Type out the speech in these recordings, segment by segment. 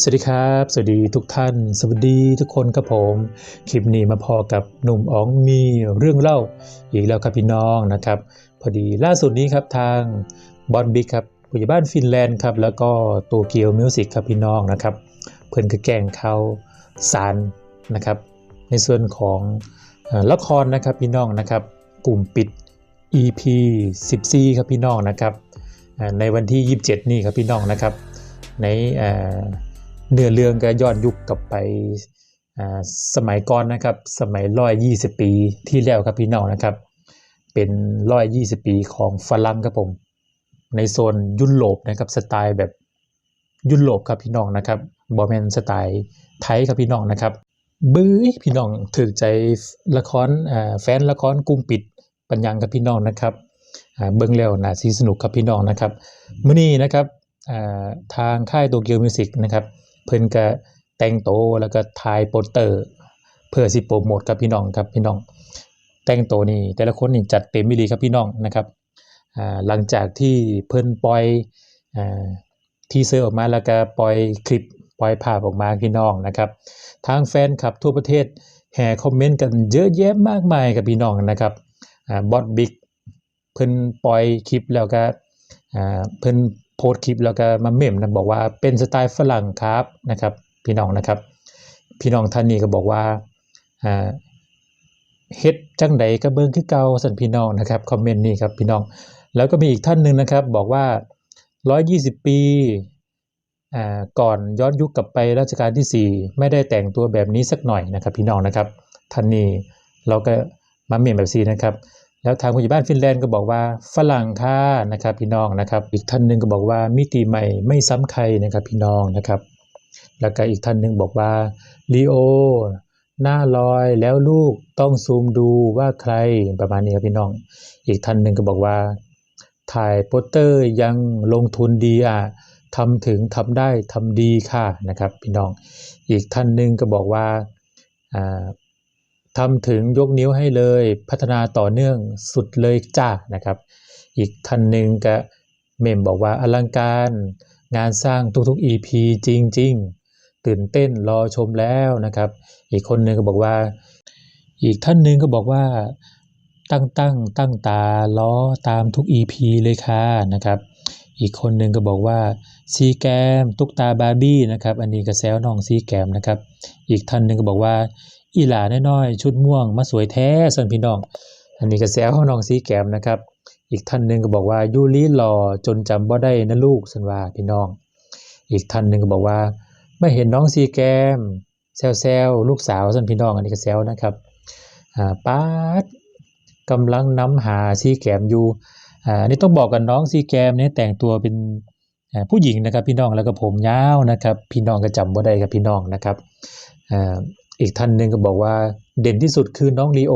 สวัสดีครับ สวัสดีทุกท่าน สวัสดีทุกคนครับผม คลิปนี้มาพอกับหนุ่มอ๋องมีเรื่องเล่าอีกแล้วครับพี่น้องนะครับ พอดีล่าสุดนี้ครับทางบอลบิ๊กครับผู้ใหญ่บ้านฟินแลนด์ครับ แล้วก็โตเกียวมิวสิกครับพี่น้องนะครับ เพื่อนก็แกงเขาสารนะครับ ในส่วนของอละครนะครับพี่น้องนะครับ กลุ่มปิด EP 14ครับพี่น้องนะครับ ในวันที่ 27 นี่ครับพี่น้องนะครับใน เนื้อเรื่องก็ย้อนยุคกลับไปสมัยก่อนนะครับ สมัยร้อยยี่สิบปีที่แล้วครับพี่น้องนะครับ เป็นร้อยยี่สิบปีของฝรั่งครับผม ในโซนยุโรปนะครับสไตล์แบบยุโรปครับพี่น้องนะครับบอแมนสไตล์ไทยครับพี่น้องนะครับบื้อพี่น้องถือใจละครแฟนละครกลุ่มปิดปัญญังกับพี่น้องนะครับเบิ้งแล้วน่าสีสนุกครับพี่น้องนะครับมื้อนี้นะครับทางค่ายโตเกียวมิวสิกนะครับ เพิ่นก็แต่งโตแล้วก็ถ่ายโปสเตอร์เพื่อสิโปรโมทครับพี่น้องครับพี่น้อง แต่งตัวนี่แต่ละคนนี่จัดเต็มมิลีครับพี่น้องนะครับหลังจากที่เพิ่นปล่อยอทีเซอร์ออกมาแล้วก็ปล่อยคลิปปล่อยภาพออกมาพี่น้องนะครับ ทางแฟนคลับทั่วประเทศแห่คอมเมนต์กันเยอะแยะมากมายกับพี่น้องนะครับอบอสบิ๊กเพิ่นปล่อยคลิปแล้วก็เพิ่น โพสคลิปแล้วก็มาเมมนะบอกว่าเป็นสไตล์ฝรั่งครับนะครับ พี่น้องนะครับ พี่น้องท่านนี้ก็บอกว่าเฮ็ดจังใดก็เบิ่งคือเก่าสันพี่น้องนะครับคอมเมนต์นี้ครับพี่น้อง แล้วก็มีอีกท่านหนึ่งนะครับ บอกว่า 120 ปีก่อนย้อนยุคกลับไปรัชกาลที่ 4 ไม่ได้แต่งตัวแบบนี้สักหน่อยนะครับ พี่น้องนะครับท่านนี้เราก็มาเมียนแบบซีนะครับ แล้วทางผู้ใหญ่บ้านฟินแลนด์ก็บอกว่าฝรั่งค่ะนะครับพี่น้องนะครับ อีกท่านหนึ่งก็บอกว่ามิติใหม่ไม่ซ้ำใครนะครับพี่น้องนะครับ แล้วก็อีกท่านหนึ่งบอกว่าลีโอหน้าลอยแล้วลูกต้องซูมดูว่าใครประมาณนี้ครับพี่น้อง อีกท่านหนึ่งก็บอกว่า ถ่ายโปสเตอร์ยังลงทุนดีอะทำถึงทำได้ทำดีค่ะนะครับพี่น้อง อีกท่านหนึ่งก็บอกว่า ทำถึงยกนิ้วให้เลยพัฒนาต่อเนื่องสุดเลยจ้านะครับ อีกท่านหนึ่งก็เมมบอกว่าอลังการงานสร้างทุกๆ EP จริง ๆ ตื่นเต้นรอชมแล้วนะครับ อีกคนหนึ่งก็บอกว่า อีกท่านหนึ่งก็บอกว่าตั้งตั้งตั้งตาล้อตามทุก EP เลยค่ะนะครับ อีกคนหนึ่งก็บอกว่าซีแกม ตุ๊กตาบาร์บี้นะครับ อันนี้ก็แซวน้องซีแกมนะครับ อีกท่านหนึ่งก็บอกว่า อีหลาน้อยๆชุดม่วง มาสวยแท้สันพี่น้อง อันนี้ก็แซวน้องซีแกมนะครับ อีกท่านหนึ่งก็บอกว่ายูริหล่อจนจำบ่ได้นะลูกสันว่าพี่น้อง อีกท่านหนึ่งก็บอกว่าไม่เห็นน้องซีแกมแซวแซวลูกสาวสันพี่น้อง อันนี้ก็แซวนะครับอ่าป้าดกำลังน้ำหาซีแกมอยู่อ่าอันนี้ต้องบอกกันน้องซีแกมเนี่ยแต่งตัวเป็นผู้หญิงนะครับพี่น้องแล้วก็ผมยาวนะครับ พี่น้องก็จำบ่ได้ครับพี่น้องนะครับ อีกท่านหนึ่งก็บอกว่าเด่นที่สุดคือน้องลีโอ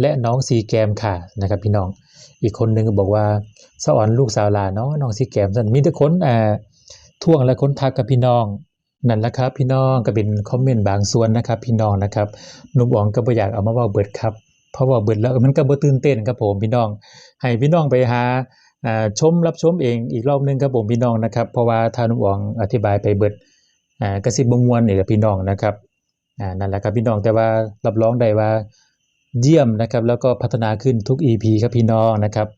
และน้องซีแกมค่ะนะครับพี่น้อง อีกคนหนึ่งก็บอกว่าสะออนลูกสาวลานเนาะน้องซีแกมสันมีแต่คนอ่าท่วงและคนทักกับพี่น้องนั่นแหละครับพี่น้องก็เป็นคอมเมนต์บางส่วนนะครับพี่น้องนะครับหนุ่มอ๋องก็บ่อยากเอามาว้าเบิดครับเพราะว่าเบิดแล้วมันก็บ่ตื่นเต้นครับผมพี่น้อง ให้พี่น้องไปหาชมรับชมเองอีกรอบหนึงครับผมพี่น้องนะครับ เพราะว่าถ้าหนุ่มอ๋องอธิบายไปเบิดอ่าก็สิบ่ม่วนนี่แหละพี่น้องนะครับ นั่นแหละครับพี่น้องแต่ว่ารับรองได้ว่าเยี่ยมนะครับแล้วก็พัฒนาขึ้นทุก EP ครับพี่น้องนะครับ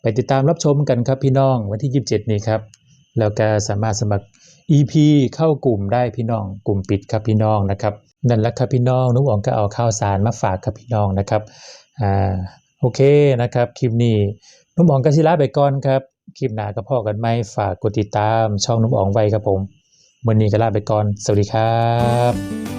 ไปติดตามรับชมกันครับพี่น้องวันที่ 27 นี้ครับแล้วก็สามารถสมัคร EP เข้ากลุ่มได้พี่น้องกลุ่มปิดครับพี่น้องนะครับนั่นแหละครับพี่น้องนุ้งอ๋องก็เอาข้าวสารมาฝากครับพี่น้องนะครับอ่าโอเคนะครับคลิปนี้นุ้งอ๋องก็สิลาไปก่อนครับคลิปหน้าก็พอกันไหมฝากกดติดตามช่องนุ้งอ๋องไว้ครับผมวันนี้ก็ลาไปก่อนสวัสดีครับ